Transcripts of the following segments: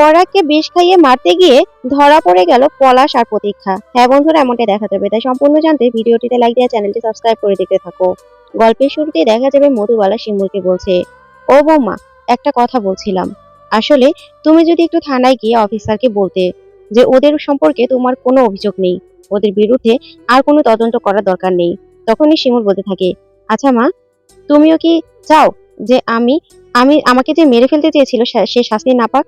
পরাগকে বিষ খাইয়ে মারতে গিয়ে ধরা পড়ে গেল পলাশ আর প্রতীক্ষা। হ্যাঁ বন্ধুরা, এমনটাই দেখা যাবে। তাই সম্পূর্ণ জানতে ভিডিওটিতে লাইক দিয়ে চ্যানেলটি সাবস্ক্রাইব করে দেখতে থাকো। গল্পের শুরুতেই দেখা যাবে মধুবালা শিমুলকে বলছে, ও বৌমা, একটা কথা বলছিলাম। আসলে তুমি যদি একটু থানায় গিয়ে অফিসারকে বলতে যে ওদের সম্পর্কে তোমার কোনো অভিযোগ নেই, ওদের বিরুদ্ধে আর কোনো তদন্ত করার দরকার নেই, তখনই শিমুল বলতে থাকে আচ্ছা মা, তুমিও কি চাও যে আমি আমি, আমাকে যে মেরে ফেলতে চেয়েছিল সে শাস্তি না পাক?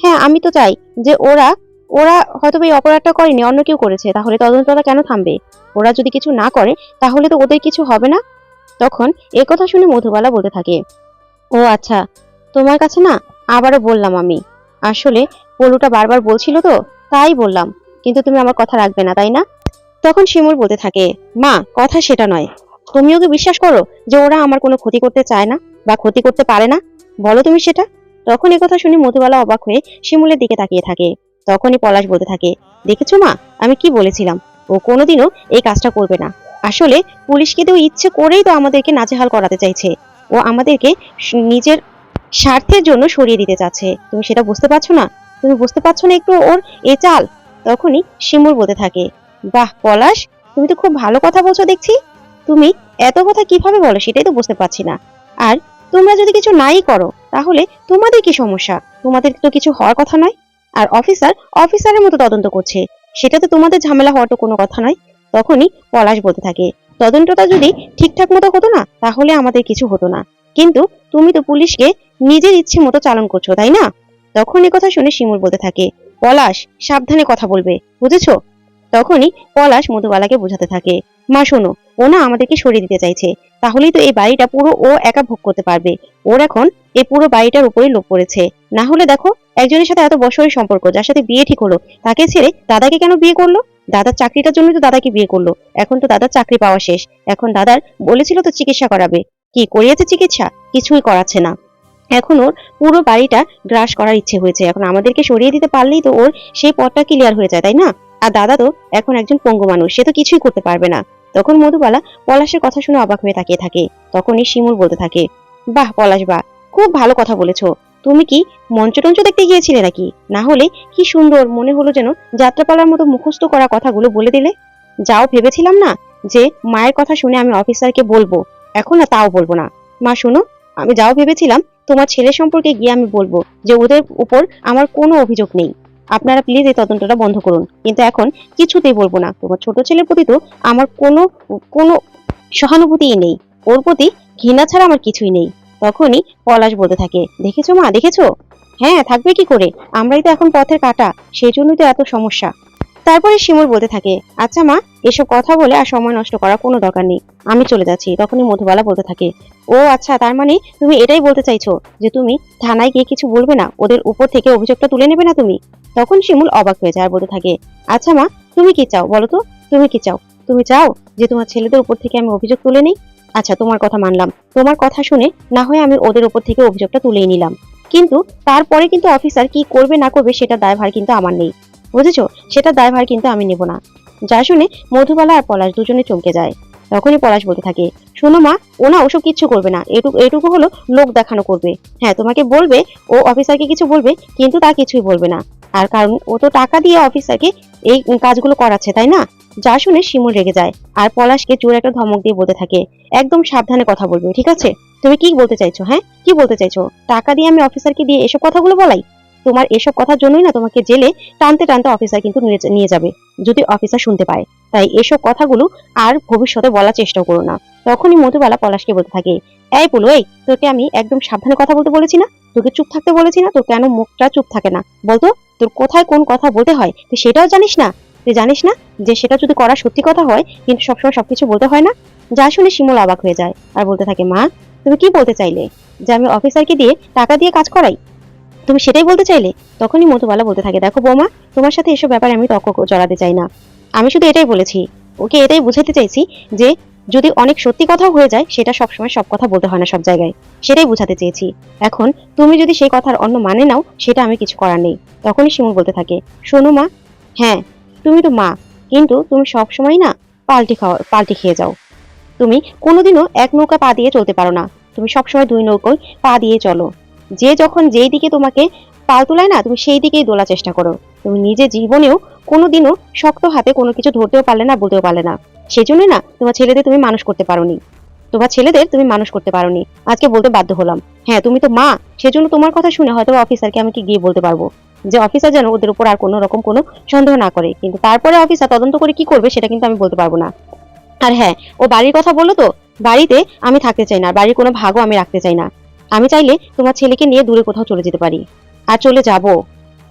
হ্যাঁ আমি তো চাই যে ওরা ওরা হয়তো এই অপরাধটা করেনি, অন্য কেউ করেছে, তাহলে তদন্তটা কেন থামবে? ওরা যদি কিছু না করে, তাহলে তো ওদের কিছু হবে না? তখন এ কথা শুনে মধুবালা বলতে থাকে, ও আচ্ছা তোমার কাছে না আবারও বললাম আমি। আসলে পলুটা বারবার বলছিল তো, তাই বললাম, কিন্তু তুমি আমার কথা রাখবে না, তাই না? তখন শিমুর বলতে থাকে, মা, কথা সেটা নয়। তুমিও কি বিশ্বাস করো যে ওরা আমার কোনো ক্ষতি করতে চায় না বা ক্ষতি করতে পারে না? বলো তুমি সেটা। তখন কথা শুনে মধুবালা অবাক হয়ে শিমুলের দিকে তাকিয়ে থাকে। তখনই পলাশ বলতে থাকে, দেখেছ মা, আমি কি বলেছিলাম? ও কোনোদিনও এই কাজটা করবে না। আসলে পুলিশকে তো ইচ্ছে করেই তো আমাদেরকে নাজেহাল করাতে চাইছে। ও আমাদেরকে নিজের স্বার্থের জন্য সরিয়ে দিতে চাচ্ছে। তুমি সেটা বুঝতে পারছ না? তুমি বুঝতে পারছ না একটু ওর এ চাল? তখনই শিমুল বলতে থাকে, বাহ পলাশ, তুমি তো খুব ভালো কথা বলছো দেখছি। তুমি এত কথা কীভাবে বলো সেটাই তো বুঝতে পারছি না। আর তোমরা যদি কিছু নাই করো তাহলে তোমাদের কি সমস্যা? তোমাদের তো কিছু হওয়ার কথা নয়। আর অফিসার অফিসারের মতো তদন্ত করছে। সেটা তো তোমাদের ঝামেলা হওয়ার তো কোনো কথা নয়। তখনই পলাশ বলতে থাকে, তদন্তটা যদি ঠিকঠাক মতো হতো না, তাহলে আমাদের কিছু হতো না। কিন্তু তুমি তো পুলিশকে নিজের ইচ্ছে মতো চালন করছ, তাই না? তখন এ কথা শুনে শিমুল বলতে থাকে, পলাশ, সাবধানে কথা বলবে, বুঝেছ? তখনই পলাশ মধুবালাকে বোঝাতে থাকে মা, শোনো, ও না আমাদেরকে সরিয়ে দিতে চাইছে। তাহলেই তো এই বাড়িটা পুরো ও একা ভোগ করতে পারবে। ওর এখন এই পুরো বাড়িটার উপরেই লোভ পড়েছে। না হলে দেখো, একজনের সাথে এত বছরের সম্পর্ক, যার সাথে বিয়ে ঠিক হলো, তাকে ছেড়ে দাদাকে কেন বিয়ে করল? দাদার চাকরিটার জন্য তো দাদাকে বিয়ে করল। এখন তো দাদার চাকরি পাওয়া শেষ। এখন দাদার বলেছিল তো চিকিৎসা করাবে। কি করিয়েছে চিকিৎসা? কিছুই করাচ্ছে না। এখন ওর পুরো বাড়িটা গ্রাস করার ইচ্ছে হয়েছে। এখন আমাদেরকে সরিয়ে দিতে পারলেই তো ওর সেই পথটা ক্লিয়ার হয়ে যায়, তাই না? আর দাদা তো এখন একজন পঙ্গু মানুষ, সে তো কিছুই করতে পারবে না। তখন মধুবালা পলাশের কথা শুনে অবাক হয়ে তাকিয়ে থাকে। তখনই শিমুল বলতে থাকে, বাহ, পলাশ বাহ খুব ভালো কথা বলেছ। তুমি কি মঞ্চ টঞ্চ দেখতে গিয়েছিলে নাকি? না হলে কি সুন্দর মনে হলো যেন যাত্রাপালার মতো মুখস্থ করা কথাগুলো বলে দিলে। যাও ভেবেছিলাম না যে মায়ের কথা শুনে আমি অফিসারকে বলব। এখন না তাও বলব না। মা, শোনো, আমি যাও ভেবেছিলাম তোমার ছেলে সম্পর্কে গিয়ে আমি বলব যে ওদের উপর আমার কোনো অভিযোগ নেই। আপনারা প্লিজ এই তদন্তটা বন্ধ করুন। কিন্তু এখন কিছুতেই বলব না। তোমার ছোট ছেলের প্রতি তো আমার কোনো কোনো সহানুভূতিই নেই। ওর প্রতি ঘৃণা ছাড়া আমার কিছুই নেই। তখনই পলাশ বলতে থাকে, দেখেছ মা, দেখেছ? হ্যাঁ থাকবে কি করে? আমরাই তো এখন পথের কাটা। সেই জন্যই তো এত সমস্যা। তারপরে শিমুল বলতে থাকে আচ্ছা মা, এসব কথা বলে আর সময় নষ্ট করার কোনো দরকার নেই, আমি চলে যাচ্ছি। তখনই মধুবালা বলতে থাকে, ও আচ্ছা তার মানে তুমি এটাই বলতে চাইছো যে তুমি থানায় গিয়ে কিছু বলবে না? ওদের উপর থেকে অভিযোগটা তুলে নেবে না তুমি? তখন শিমুল অবাক হয়ে যায় বলতে থাকে আচ্ছা মা, তুমি কি চাও বলো তো? তুমি কি চাও? তুমি চাও যে তোমার ছেলেদের উপর থেকে আমি অভিযোগ তুলে নিই? আচ্ছা তোমার কথা মানলাম। তোমার কথা শুনে না হয় আমি ওদের উপর থেকে অভিযোগটা তুলেই নিলাম। কিন্তু তারপরে কিন্তু অফিসার কি করবে না করবে সেটা দায়ভার কিন্তু আমার নেই। বুঝেছ? সেটা দায়ভার কিন্তু আমি নেব না। যা শুনে মধুবালা আর পলাশ দুজনে চমকে যায়। তখনই পলাশ বলতে থাকে, শোনো মা ও না ওসব কিচ্ছু করবে না। এটুকু এটুকু হলো লোক দেখানো করবে। হ্যাঁ তোমাকে বলবে, ও অফিসারকে কিছু বলবে, কিন্তু তা কিছুই বলবে না। আর কারণ, ও তো টাকা দিয়ে অফিসারকে এই কাজগুলো করাচ্ছে, তাই না? যা শুনে শিমুল রেগে যায়। আর পলাশকে জোর একটা ধমক দিয়ে বলতে থাকে, একদম সাবধানে কথা বলবে, ঠিক আছে? তুমি কি বলতে চাইছো হ্যাঁ? কি বলতে চাইছো? টাকা দিয়ে আমি অফিসারকে দিয়ে এসব কথাগুলো বলাই? তোমার এসব কথার জন্যই না তোমাকে জেলে টানতে টানতে অফিসার কিন্তু নিয়ে যাবে, যদি অফিসার শুনতে পায়। তাই এসব কথাগুলো আর ভবিষ্যতে বলার চেষ্টা করো না। তখনই মধুবালা পলাশকে বলতে থাকে, এই বলো এই, তোকে আমি একদম সাবধানে কথা বলতে বলেছি না? তোকে চুপ থাকতে বলেছি না? তো কেন মুখটা চুপ থাকে না? বলতো, তোর কোথায় কোন কথা বলতে হয়? তুই সেটাও জানিস না? তুই জানিস না যে সেটা যদি করা সত্যি কথা হয়, কিন্তু সবসময় সবকিছু বলতে হয় না? যা শুনে শিমুল অবাক হয়ে যায় আর বলতে থাকে, মা, তুমি কি বলতে চাইলে? যে আমি অফিসারকে দিয়ে টাকা দিয়ে কাজ করাই? তুমি সেটাই বলতে চাইলে? তখনই মধুবালা বলতে থাকে, দেখো বৌমা, তোমার সাথে এসব ব্যাপারে আমি তর্ক জড়াতে চাই না। আমি শুধু এটাই বলেছি, ওকে এটাই বুঝাতে চাইছি যে, যদি অনেক সত্যি কথা হয়ে যায়, সেটা সবসময় সব কথা বলতে হয় না সব জায়গায়। সেটাই বোঝাতে চেয়েছি। এখন তুমি যদি সেই কথার অন্য মানে নাও, সেটা আমি কিছু করার নেই। তখনই শিমুল বলতে থাকে, শোনো মা হ্যাঁ তুমি তো মা, কিন্তু তুমি সব সময় না পাল্টি খাওয়া পাল্টি খেয়ে যাও। তুমি কোনোদিনও এক নৌকা পা দিয়ে চলতে পারো না। তুমি সবসময় দুই নৌকোয় পা দিয়ে চলো। যে যখন যেই দিকে তোমাকে পাল তোলায় না, তুমি সেই দিকেই দোলা চেষ্টা করো। তুমি নিজে জীবনেও কোনোদিনও শক্ত হাতে কোনো কিছু ধরতেও পারলে না, বলতেও পারলে না। সেই জন্যই না তোমার ছেলেদের তুমি মানুষ করতে পারোনি। তোমার ছেলেদের তুমি মানুষ করতে পারোনি। আজকে বলতে বাধ্য হলাম। হ্যাঁ তুমি তো মা, সেজন্য তোমার কথা শুনে হয়তো অফিসারকে আমি কি গিয়ে বলতে পারব? যে অফিসার যেন ওদের উপর আর কোনো রকম কোনো সন্দেহ না করে। কিন্তু তারপরে অফিসার তদন্ত করে কি করবে, সেটা কিন্তু আমি বলতে পারব না। আর হ্যাঁ ও বাড়ির কথা বলল তো? বাড়িতে আমি থাকতে চাই না বাড়ির কোনো ভাগও আমি রাখতে চাই না। আমি চাইলে তোমার ছেলেকে নিয়ে দূরে কোথাও চলে যেতে পারি। আর চলে যাব।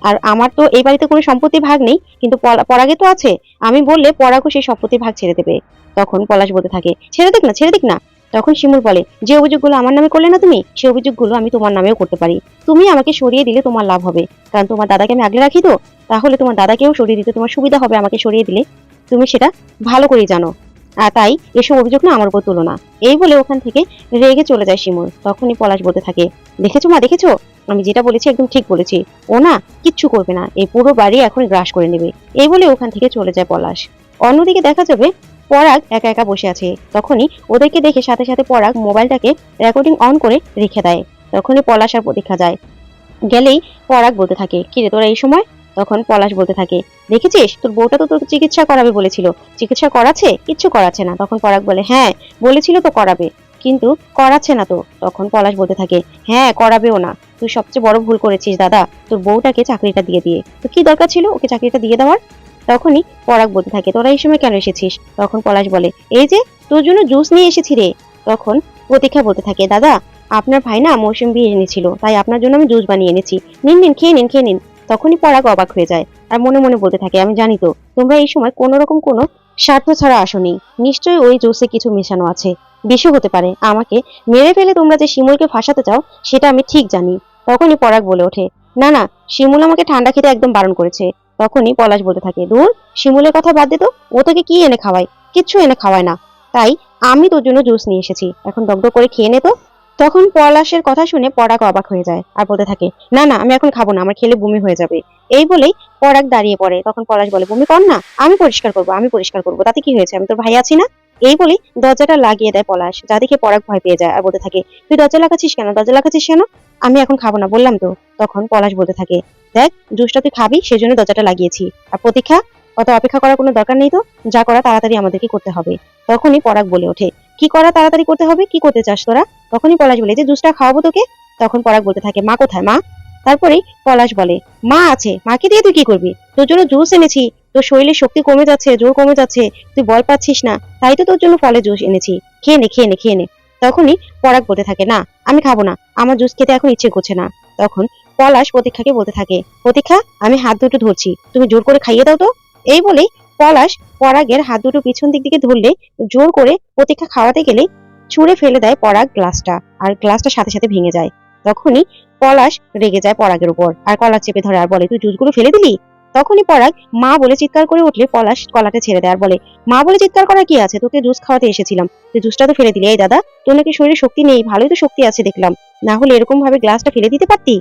আর আমার তো এই বাড়িতে কোনো সম্পত্তি ভাগ নেই, কিন্তু পরাগে তো আছে। আমি বললে পরাগও সেই সম্পত্তির ভাগ ছেড়ে দেবে। তখন পলাশ বলতে থাকে, ছেড়ে দিক না, ছেড়ে দিক না। তখন শিমুল বলে, যে অভিযোগগুলো আমার নামে করলে না তুমি সেই অভিযোগগুলো আমি তোমার নামেও করতে পারি। তুমি আমাকে সরিয়ে দিলে তোমার লাভ হবে। কারণ তোমার দাদাকে আমি আগলে রাখি তো, তাহলে তোমার দাদাকেও সরিয়ে দিতে তোমার সুবিধা হবে আমাকে সরিয়ে দিলে। তুমি সেটা ভালো করেই জানো। তাই এসব অভিযোগ না আমার উপর তুলো না। এই বলে ওখান থেকে রেগে চলে যায় শিমুল। তখনই পলাশ বলতে থাকে, দেখেছ মা, দেখেছ? আমি যেটা বলেছি একদম ঠিক বলেছি। ও না কিচ্ছু করবে না, এই পুরো বাড়ি এখন গ্রাস করে নেবে। এই বলে ওখান থেকে চলে যায় পলাশ। অন্যদিকে দেখা যাবে পরাগ একা একা বসে আছে। তখনই ওদেরকে দেখে সাথে সাথে পরাগ মোবাইলটাকে রেকর্ডিং অন করে রেখে দেয়। তখনই পলাশ আর প্রতীক্ষা যায়। গেলেই পরাগ বলতে থাকে, কিরে, তোরা এই সময় তখন পলাশ বলতে থাকে, দেখেছিস? তোর বউটা তো তোর চিকিৎসা করাবে বলেছিল। চিকিৎসা করাচ্ছে? কিচ্ছু করাচ্ছে না। তখন পরাগ বলে হ্যাঁ বলেছিল তো করাবে, কিন্তু করাচ্ছে না তো। তখন পলাশ বলতে থাকে হ্যাঁ করাবেও না। তুই সবচেয়ে বড় ভুল করেছিস দাদা। তোর বউটাকে চাকরিটা দিয়ে দিয়ে। তো কি দরকার ছিল ওকে চাকরিটা দিয়ে দেওয়ার? তখনই পরাগ বলতে থাকে, তোরা এই সময় কেন এসেছিস? তখন পলাশ বলে, এই যে, তোর জন্য জুস নিয়ে এসেছি রে। তখন প্রতীক্ষা বলতে থাকে, দাদা, আপনার ভাই না মৌসুমি এনেছিল তাই আপনার জন্য আমি জুস বানিয়ে এনেছি। নিন নিন, খেয়ে নিন খেয়ে নিন। তখনই পরাগ অবাক হয়ে যায় আর মনে মনে বলতে থাকে, আমি জানি তো, তোমরা এই সময় কোনো রকম কোনো স্বার্থ ছাড়া আসনি। নিশ্চয়ই ওই জুসে কিছু মেশানো আছে। বেশি হতে পারে। আমাকে মেরে ফেলে তোমরা যে শিমুলকে ফাঁসাতে চাও, সেটা আমি ঠিক জানি। তখনই পরাগ বলে ওঠে, না না, শিমুল আমাকে ঠান্ডা খেতে একদম বারণ করেছে। তখনই পলাশ বলতে থাকে, দূর, শিমুলের কথা বাদ দে তো, ও তোকে কি এনে খাওয়ায়? কিচ্ছু এনে খাওয়ায় না। তাই আমি তোর জন্য জুস নিয়ে এসেছি। এখন দগ্ধ করে খেয়ে নে তো। তখন পলাশের কথা শুনে পরাগ অবাক হয়ে যায় আর বলতে থাকে, না না, আমি এখন খাব না, আমার খেলে বমি হয়ে যাবে। এই বলেই পরাগ দাঁড়িয়ে পড়ে। তখন পলাশ বলে, বমি কর না, আমি পরিষ্কার করব, আমি পরিষ্কার করব, তাতে কি হয়েছে, আমি তোর ভাই আছি না? এই বলেই দরজাটা লাগিয়ে দেয় পলাশ। যা দেখে পরাগ ভয় পেয়ে যায় আর বলতে থাকে, তুই দরজা লাগাচ্ছিস কেন? দরজা লাগাচ্ছিস কেন? আমি এখন খাব না, বললাম তো। তখন পলাশ বলতে থাকে, দেখ, জুসটা তুই খাবি সেই জন্য দরজাটা লাগিয়েছি। আর প্রতীক্ষা, অত অপেক্ষা করার কোনো দরকার নেই তো? যা করা তাড়াতাড়ি আমাদেরকে করতে হবে। তখনই পরাগ বলে ওঠে কি করা তাড়াতাড়ি করতে হবে? কি করতে চাস তোরা? তখনই পলাশ বলে যে জুসটা খাওয়াবো তোকে? তখন পরাগ বলতে থাকে, মা কোথায়, মা? তারপরেই পলাশ বলে, মা আছে, মাকে দিয়ে তুই কি করবি? তোর জন্য জুস এনেছি, তোর শরীরের শক্তি কমে যাচ্ছে, জোর কমে যাচ্ছে, তুই বল পাচ্ছিস না, তাই তো তোর জন্য ফলে জুস এনেছি। খেয়ে নে খেয়ে নে খেয়ে নে। তখনই পরাগ বলতে থাকে, না, আমি খাব না, আমার জুস খেতে এখন ইচ্ছে করছে না। তখন পলাশ প্রতীক্ষাকে বলতে থাকে, প্রতীক্ষা, আমি হাত দুটো ধরছি, তুমি জোর করে খাইয়ে দাও তো। এই বলেই পলাশ পরাগের হাত দুটো পিছন দিক দিকে ধরলে জোর করে প্রতীক্ষা খাওয়াতে গেলে ছুঁড়ে ফেলে দেয় পরাগ গ্লাসটা আর গ্লাসটা সাথে সাথে ভেঙে যায়। তখনই পলাশ রেগে যায় পরাগের উপর আর কলা চেপে ধরে আর বলে, তুই জুসগুলো ফেলে দিলি? তখনই পরাগ মা বলে চিৎকার করে উঠলে পলাশ কলাটা ছেড়ে দেয় আর বলে, মা বলে চিৎকার করা কি আছে? তোকে জুস খাওয়াতে এসেছিলাম। তুই জুসটা তো ফেলে দিলি। এই দাদা, তোর নাকি শরীরে শক্তি নেই। ভালোই তো শক্তি আছে দেখলাম। না হলে এরকম ভাবে গ্লাসটা ফেলে দিতে পারতি?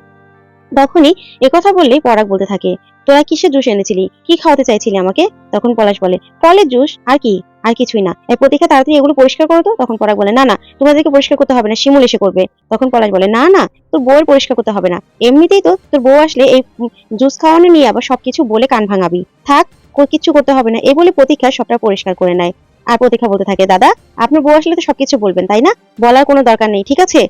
তখনই একথা বললেই পরাগ বলতে থাকে তোরা কিসের জুস এনেছিলি? কি খাওয়াতে চাইছিলি আমাকে? তখন পলাশ বলে, ফলের জুস? আর কি? আর কিছুই না। এই প্রতীক্ষা তাড়াতাড়ি এগুলো পরিষ্কার করো তো? তখন পরাগ বলে, না না, তোমাদেরকে পরিষ্কার করতে হবে না, শিমুল এসে করবে। তখন পলাশ বলে, না না, তোর বউয়ের পরিষ্কার করতে হবে না। এমনিতেই তো তোর বউ আসলে এই জুস খাওয়ানো নিয়ে আবার সবকিছু বলে কান ভাঙাবি। থাক, কো- কিচ্ছু করতে হবে না। এই বলে প্রতীক্ষা সবটা পরিষ্কার করে নেয়। আর প্রতীক্ষা বলতে থাকে, দাদা, আপনার বউ আসলে তো সবকিছু বলবেন, তাই না? বলার কোনো দরকার নেই, ঠিক আছে?